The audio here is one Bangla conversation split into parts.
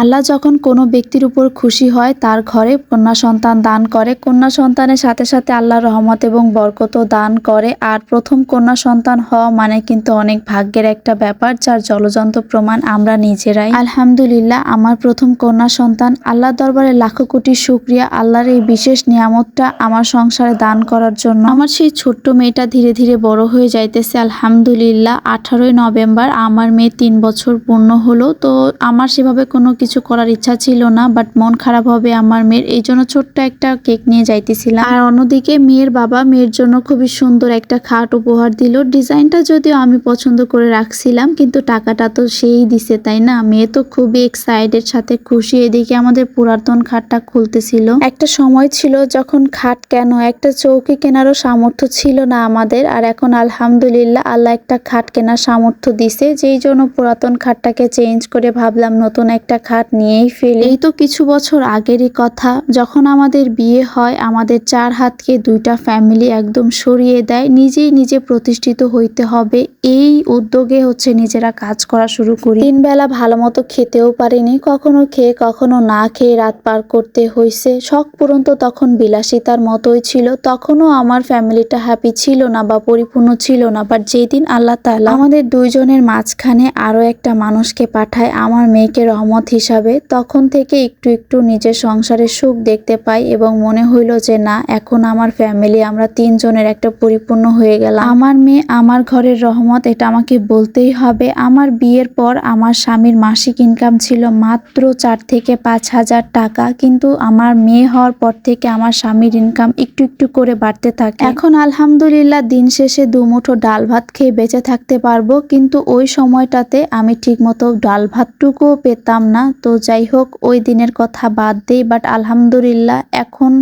আল্লাহ যখন কোনো ব্যক্তির উপর খুশি হয়, তার ঘরে কন্যা সন্তান দান করে। কন্যা সন্তানের সাথে সাথে আল্লাহ রহমত এবং বরকত দান করে। আর প্রথম কন্যা সন্তান হওয়া মানে কিন্তু অনেক ভাগ্যের একটা ব্যাপার, যার জলযন্ত্র প্রমাণ আমরা নিজেরাই। আলহামদুলিল্লাহ, আমার প্রথম কন্যা সন্তান আল্লাহ দরবারে লাখো কোটি শুক্রিয়া। আল্লাহর এই বিশেষ নিয়ামতটা আমার সংসারে দান করার জন্য। আমার সেই ছোট্ট মেয়েটা ধীরে ধীরে বড় হয়ে যাইতেছে। আলহামদুলিল্লাহ, আঠারোই নভেম্বর আমার মেয়ে তিন বছর পূর্ণ হলো। তো আমার সেভাবে কোনো কিছু করার ইচ্ছা ছিল না বাট মন খারাপ হবে আমার মেয়ের। এই জন্য ছোট্ট একটা কেক নিয়ে যাইতেছিলাম। আর অন্যদিকে মেয়ের বাবা মেয়ের জন্য খুবই সুন্দর একটা খাট উপহার দিল। ডিজাইনটা যদিও আমি পছন্দ করে রাখছিলাম, কিন্তু টাকাটা তো সেই দিছে, তাই না? মেয়ে তো খুবই এক্সাইটেড সাথে খুশি এদিকে আমাদের পুরাতন খাটটা খুলতেছিল। একটা সময় ছিল যখন খাট কেন, একটা চৌকি কেনারও সামর্থ্য ছিল না আমাদের, আর এখন আলহামদুলিল্লাহ আল্লাহ একটা খাট কেনার সামর্থ্য দিছে। যেই জন্য পুরাতন খাটটাকে চেঞ্জ করে ভাবলাম নতুন একটা খাট নিয়েই ফেলি। এই তো কিছু বছর আগেরই কথা। যখন আমাদের বিয়ে হয়, আমাদের চার হাতকে দুইটা ফ্যামিলি একদম সরিয়ে দেয়। নিজেই নিজে প্রতিষ্ঠিত হইতে হবে। এই উদ্যোগে হচ্ছে নিজেরা কাজ করা শুরু করি। তিন বেলা ভালো মতো খেতেও পারিনি। কখনো খেয়ে, কখনো না খেয়ে রাত পার করতে হয়েছে শখ পূরণ তো তখন বিলাসিতার মতোই ছিল। তখনও আমার ফ্যামিলিটা হ্যাপি ছিল না বা পরিপূর্ণ ছিল না। বাট যেই দিন আল্লাহ তাআলা আমাদের দুইজনের মাঝখানে আরও একটা মানুষকে পাঠায়, আমার মেয়েকে রহমত হিসাবে তখন থেকে একটু একটু নিজের সংসারের সুখ দেখতে পাই এবং মনে হইল যে, না, এখন আমার ফ্যামিলি আমরা তিনজনের একটা পরিপূর্ণ হয়ে গেলাম। আমার মেয়ে, আমার ঘরের রহমত, এটা আমাকে বলতেই হবে। আমার বিয়ের পর আমার স্বামীর মাসিক ইনকাম ছিল মাত্র চার থেকে পাঁচ হাজার টাকা। কিন্তু আমার মেয়ে হওয়ার পর থেকে আমার স্বামীর ইনকাম একটু একটু করে বাড়তে থাকে। এখন আলহামদুলিল্লাহ দিন শেষে দুমুঠো ডাল ভাত খেয়ে বেঁচে থাকতে পারব। কিন্তু ওই সময়টাতে আমি ঠিকমতো ডাল ভাতটুকুও পেতাম না। তো যাই হোক, ওই দিনের কথা বাদ দেই বাট আলহামদুলিল্লাহ এখন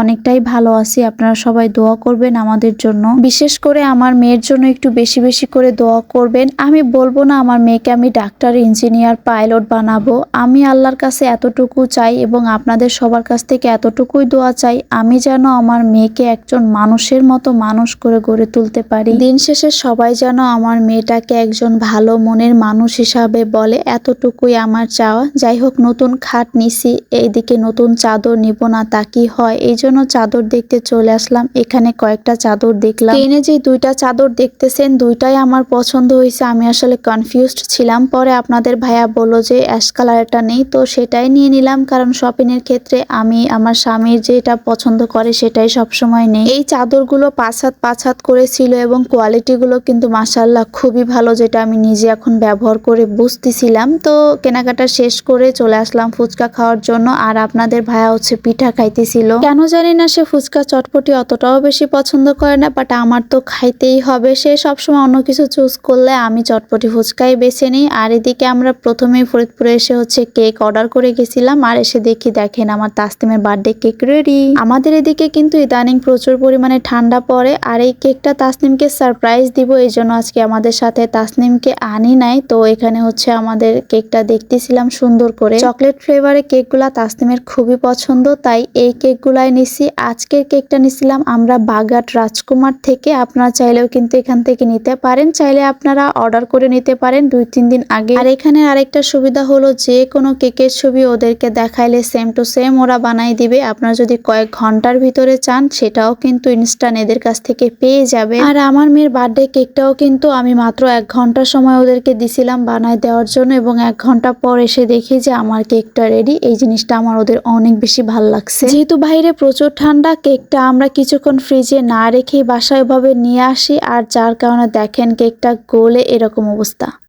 অনেকটাই ভালো আছি। আপনারা সবাই দোয়া করবেন আমাদের জন্য। বিশেষ করে আমার মেয়ের জন্য একটু বেশি বেশি করে দোয়া করবেন। আমি বলব না আমার মেয়েকে আমি ডাক্তার, ইঞ্জিনিয়ার, পাইলট বানাবো। আমি আল্লাহর কাছে এতটুকু চাই এবং আপনাদের সবার কাছ থেকে এতটুকুই দোয়া চাই, আমি যেন আমার মেয়েকে একজন মানুষের মতো মানুষ করে গড়ে তুলতে পারি। দিন শেষে সবাই যেন আমার মেয়েটাকে একজন ভালো মনের মানুষ হিসাবে বলে, এতটুকুই আমার চাওয়া। যাই হোক নতুন খাট নিছি, এইদিকে নতুন চাদর নিব না, তা কি হয়? এই জন্য চাদর দেখতে চলে আসলাম। এখানে কয়েকটা চাদর দেখলাম। এনে যে দুইটা চাদর দেখতেছেন, দুইটাই আমার পছন্দ হয়েছে। আমি আসলে কনফিউজড ছিলাম। পরে আপনাদের ভাইয়া বলল যে অ্যাশ কালারটা নেই, তো সেটাই নিয়ে নিলাম। কারণ শপিং এর ক্ষেত্রে আমি, আমার স্বামীর যেটা পছন্দ করে, সেটাই সবসময় নেই। এই চাদরগুলো পাঁচ হাত পাঁচ হাত করেছিল এবং কোয়ালিটিগুলো কিন্তু মাসাল্লাহ খুবই ভালো, যেটা আমি নিজে এখন ব্যবহার করে বুঝতেছিলাম। তো কেনাকাটা শেষ করে চলে আসলাম ফুচকা খাওয়ার জন্য। আর আপনাদের ভাইয়া হচ্ছে পিঠা খাইতেছিল। কেন জানি না সে ফুচকা চটপটি অতটাও বেশি পছন্দ করে না বাট আমার তো খাইতেই হবে। সে সবসময় অন্য কিছু চুজ করলে আমি চটপটি ফুচকাই বেছে নিই। আর এদিকে আমরা প্রথমেই ফরিদপুরে এসে হচ্ছে কেক অর্ডার করে গেছিলাম। আর এসে দেখি, দেখেন আমার তাসতিমের বার্থডে কেক রেডি আমাদের এদিকে কিন্তু ইদানিং প্রচুর পরিমাণে ঠান্ডা পড়ে। আর এই কেকটা তাসনিমকে সারপ্রাইজ দিব, এই জন্য আজকে আমাদের সাথে তাসনিমকে আনি নাই। তো এখানে হচ্ছে আমাদের কেকটা দেখতেছিলাম সুন্দর করে। চকলেট ফ্লেভারের কেকগুলা তাসনিমের খুবই পছন্দ, তাই এই কেকগুলাই নিছি। আজকের কেকটা নিছিলাম আমরা বাগাট রাজকুমার থেকে। আপনারা চাইলেও কিন্তু এখান থেকে নিতে পারেন, চাইলে আপনারা অর্ডার করে নিতে পারেন দুই, তিন দিন আগে। আর এখানে আরেকটা সুবিধা হলো যে কোনো কেকের ছবি ওদেরকে দেখাইলে সেম টু সেম ওরা বানাই দিবে। আপনারা যদি কয়েক ঘণ্টার ভিতরে চান, সেটাও কিন্তু ইনস্ট্যান্ট এদের কাছ থেকে পেয়ে যাবে। আর আমার মেয়ের বার্থডে কেকটাও কিন্তু আমি মাত্র এক ঘণ্টার সময় ওদেরকে দিছিলাম বানায় দেওয়ার জন্য এবং এক ঘণ্টা পর এসে দেখি যে আমার কেকটা রেডি এই জিনিসটা আমার ওদের অনেক বেশি ভালো লাগছে। যেহেতু বাইরে প্রচুর ঠান্ডা, কেকটা আমরা কিছুক্ষণ ফ্রিজে না রেখেই বাসায় ভাবে নিয়ে আসি। আর যার কারণে দেখেন কেকটা গোলে এরকম অবস্থা।